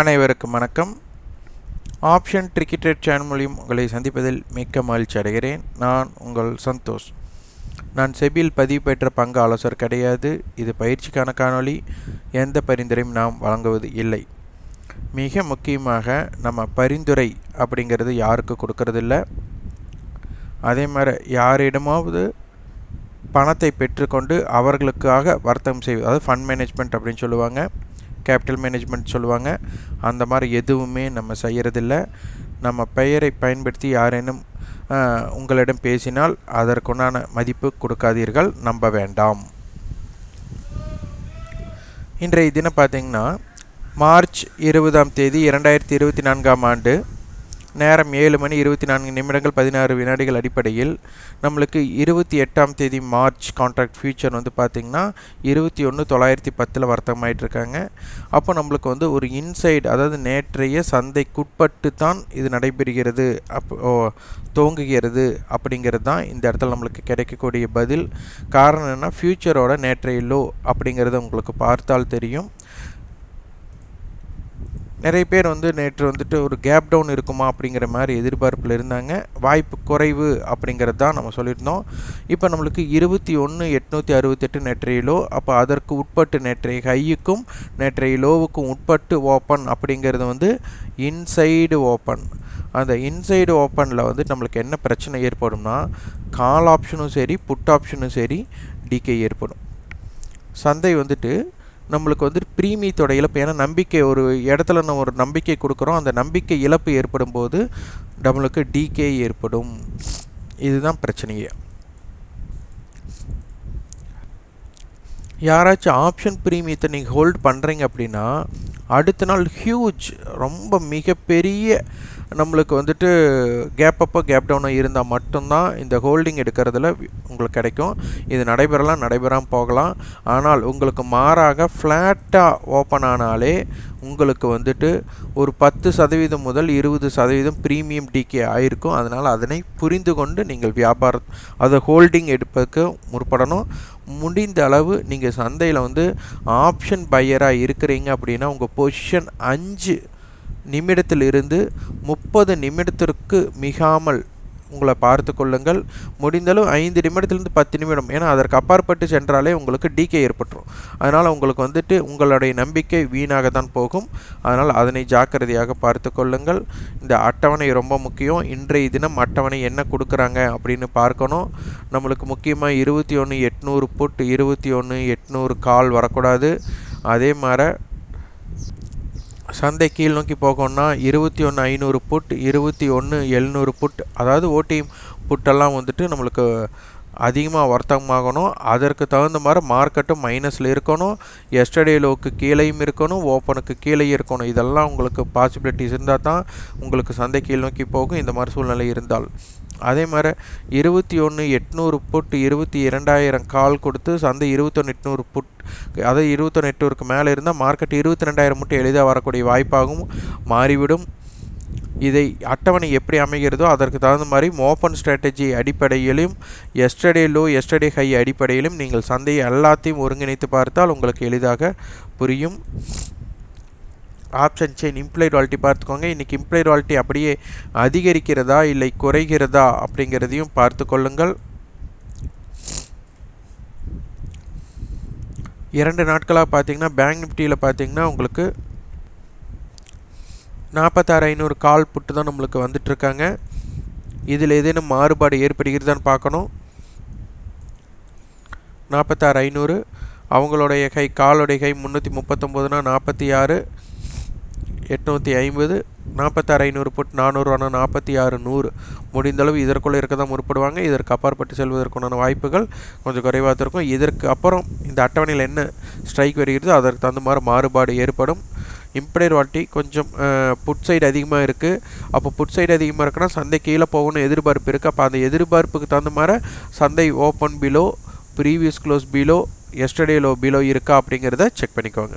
அனைவருக்கும் வணக்கம். Option cricket channel மூலியம் உங்களை சந்திப்பதில் மிக்க மகிழ்ச்சி அடைகிறேன். நான் உங்கள் சந்தோஷ். நான் செபியில் பதிவு பெற்ற பங்கு ஆலோசகர் கிடையாது. இது பயிற்சிக்கான காணொளி. எந்த பரிந்துரையும் நாம் வழங்குவது இல்லை. மிக முக்கியமாக நம்ம பரிந்துரை அப்படிங்கிறது யாருக்கு கொடுக்கறதில்ல? அதே மாதிரி யாரிடமாவது பணத்தை பெற்றுக்கொண்டு அவர்களுக்காக வர்த்தகம் செய்வது அதாவது ஃபண்ட் மேனேஜ்மெண்ட் அப்படின்னு சொல்லுவாங்க. கேபிட்டல் மேனேஜ்மெண்ட் சொல்லுவாங்க. அந்த மாதிரி எதுவுமே நம்ம செய்கிறதில்ல நம்ம பெயரை பயன்படுத்தி யாரேனும் உங்களிடம் பேசினால் அதற்குண்டான மதிப்பு கொடுக்காதீர்கள். நம்ப வேண்டாம். இன்றைய தினம் பார்த்திங்கன்னா மார்ச் இருபதாம் தேதி இரண்டாயிரத்தி இருபத்தி நான்காம் ஆண்டு நேரம் ஏழு மணி இருபத்தி நான்கு நிமிடங்கள் பதினாறு வினாடிகள் அடிப்படையில் நம்மளுக்கு இருபத்தி எட்டாம் தேதி மார்ச் கான்ட்ராக்ட் ஃபியூச்சர் வந்து பார்த்திங்கன்னா இருபத்தி ஒன்று தொள்ளாயிரத்தி பத்தில் வர்த்தகமாயிட்டு இருக்காங்க அப்போ நம்மளுக்கு வந்து ஒரு இன்சைடு அதாவது நேற்றைய சந்தைக்குட்பட்டு தான் இது நடைபெறுகிறது அப்போ துவங்குகிறது அப்படிங்கிறது தான் இந்த இடத்துல நம்மளுக்கு கிடைக்கக்கூடிய பதில். காரணம் என்ன ஃப்யூச்சரோட நேற்றைய லோ அப்படிங்கிறத உங்களுக்கு பார்த்தால் தெரியும். நிறைய பேர் வந்து நேற்று வந்துட்டு ஒரு கேப் டவுன் இருக்குமா அப்படிங்கிற மாதிரி எதிர்பார்ப்பில் இருந்தாங்க. வாய்ப்பு குறைவு அப்படிங்கிறது தான் நம்ம சொல்லியிருந்தோம். இப்போ நம்மளுக்கு இருபத்தி ஒன்று எட்நூற்றி அறுபத்தெட்டு நேற்றைய லோ அப்போ அதற்கு உட்பட்டு நேற்றைய ஹையுக்கும் நேற்றைய லோவுக்கும் உட்பட்டு ஓப்பன் அப்படிங்கிறது வந்து இன்சைடு ஓப்பன் அந்த இன்சைடு ஓப்பனில் வந்து நம்மளுக்கு என்ன பிரச்சனை ஏற்படும்னா கால் ஆப்ஷனும் சரி புட் ஆப்ஷனும் சரி டிகே ஏற்படும். சந்தை வந்துட்டு நம்மளுக்கு வந்து ப்ரீமியத்தோட இழப்பு. ஏன்னா நம்பிக்கை ஒரு இடத்துல நம்ம ஒரு நம்பிக்கை கொடுக்குறோம். அந்த நம்பிக்கை இழப்பு ஏற்படும் போது நம்மளுக்கு டிகே ஏற்படும். இதுதான் பிரச்சனையே. யாராச்சும் ஆப்ஷன் ப்ரீமியத்தை நீங்கள் ஹோல்ட் பண்ணுறீங்க அப்படின்னா அடுத்த நாள் ஹியூஜ் ரொம்ப மிகப்பெரிய நம்மளுக்கு வந்துட்டு கேப் அப்போ கேப் டவுனாக இருந்தால் மட்டும்தான் இந்த ஹோல்டிங் எடுக்கிறதுல உங்களுக்கு கிடைக்கும். இது நடைபெறலாம் நடைபெறாமல் போகலாம். ஆனால் உங்களுக்கு மாறாக ஃப்ளாட்டாக ஓப்பன் ஆனாலே உங்களுக்கு வந்துட்டு ஒரு பத்து சதவீதம் முதல் இருபது சதவீதம் ப்ரீமியம் டிகே ஆயிருக்கும். அதனால் அதனை புரிந்து கொண்டு நீங்கள் வியாபாரம் அதை ஹோல்டிங் எடுப்பதற்கு முற்படணும். முடிந்த அளவு நீங்கள் சந்தையில் வந்து ஆப்ஷன் பையராக இருக்கிறீங்க அப்படின்னா உங்கள் பொசிஷன் அஞ்சு நிமிடத்திலிருந்து முப்பது நிமிடத்திற்கு மிகாமல் உங்களை பார்த்து கொள்ளுங்கள். முடிந்தளவு ஐந்து நிமிடத்துலேருந்து பத்து நிமிடம். ஏன்னா அதற்கு அப்பாற்பட்டு சென்றாலே உங்களுக்கு டிகே ஏற்பட்டுரும். அதனால் உங்களுக்கு வந்துட்டு உங்களுடைய நம்பிக்கை வீணாக தான் போகும். அதனால் அதனை ஜாக்கிரதையாக பார்த்து கொள்ளுங்கள். இந்த அட்டவணை ரொம்ப முக்கியம். இன்றைய தினம் அட்டவணை என்ன கொடுக்குறாங்க அப்படின்னு பார்க்கணும். நம்மளுக்கு முக்கியமாக இருபத்தி ஒன்று எட்நூறு புட் இருபத்தி ஒன்று எட்நூறு கால் வரக்கூடாது. அதே மாதிரி சந்தை கீழ் நோக்கி போகணும்னா இருபத்தி ஒன்று ஐநூறு புட் இருபத்தி ஒன்று எழுநூறு புட். அதாவது ஓடிஎம் புட்டெல்லாம் வந்துட்டு நம்மளுக்கு அதிகமாக வர்த்தகமாகணும். அதற்கு தகுந்த மாதிரி மார்க்கெட்டும் மைனஸில் இருக்கணும். எஸ்டர்டே லோவுக்கு கீழேயும் இருக்கணும். ஓப்பனுக்கு கீழே இருக்கணும். இதெல்லாம் உங்களுக்கு பாசிபிலிட்டிஸ் இருந்தால் தான் உங்களுக்கு சந்தை கீழ் நோக்கி போகும். இந்த மாதிரி சூழ்நிலை இருந்தால். அதே மாதிரி இருபத்தி ஒன்று எட்நூறு புட் இருபத்தி இரண்டாயிரம் கால் கொடுத்து சந்தை இருபத்தொன்று எட்நூறு புட் அதாவது இருபத்தொன்று எட்நூறுக்கு மேலே இருந்தால் மார்க்கெட் இருபத்தி ரெண்டாயிரம் மட்டும் எளிதாக வரக்கூடிய வாய்ப்பாகவும் மாறிவிடும். இதை அட்டவணை எப்படி அமைகிறதோ அதற்கு தகுந்த மாதிரி ஓப்பன் ஸ்ட்ராட்டஜி அடிப்படையிலும் எஸ்டர்டே லோ எஸ்டர்டே ஹை அடிப்படையிலும் நீங்கள் சந்தையை எல்லாத்தையும் ஒருங்கிணைத்து பார்த்தால் உங்களுக்கு எளிதாக புரியும். ஆப்ஷன் செயின் இம்ப்ளைட் வால்ட்டி பார்த்துக்கோங்க. இன்றைக்கி இம்ப்ளைட் வால்ட்டி அப்படியே அதிகரிக்கிறதா இல்லை குறைகிறதா அப்படிங்கிறதையும் பார்த்து கொள்ளுங்கள். இரண்டு நாட்களாக பார்த்தீங்கன்னா பேங்க் நிஃப்டியில் பார்த்தீங்கன்னா உங்களுக்கு நாற்பத்தாறு ஐநூறு கால் புட்டு தான் நம்மளுக்கு வந்துட்டுருக்காங்க. இதில் ஏதேனும் மாறுபாடு ஏற்படுகிறதான்னு பார்க்கணும். நாற்பத்தாறு ஐநூறு. அவங்களுடைய கை காலுடைய கை முந்நூற்றி முப்பத்தொம்போதுனா நாற்பத்தி ஆறு. எட்நூற்றி ஐம்பது நாற்பத்தாறு ஐநூறு புட் நானூறுவானா நாற்பத்தி ஆறு நூறு. முடிந்தளவு இதற்குள்ளே இருக்க தான் முற்படுவாங்க. இதற்கு அப்பாற்பட்டு செல்வதற்குண்டான வாய்ப்புகள் கொஞ்சம் குறைவாக இருக்கும். இதற்கு அப்புறம் இந்த அட்டவணையில் என்ன ஸ்ட்ரைக் வருகிறதோ அதற்கு தகுந்த மாதிரி மாறுபாடு ஏற்படும். இம்ப்ளைட் வாட்டி கொஞ்சம் புட் சைடு அதிகமாக இருக்குது அப்போ புட் சைடு அதிகமாக இருக்குன்னா சந்தை கீழே போகணும் எதிர்பார்ப்பு இருக்குது அப்போ அந்த எதிர்பார்ப்புக்கு தகுந்த மாதிரி சந்தை open below previous close below yesterday low below இருக்கா அப்படிங்கிறத செக் பண்ணிக்கோங்க.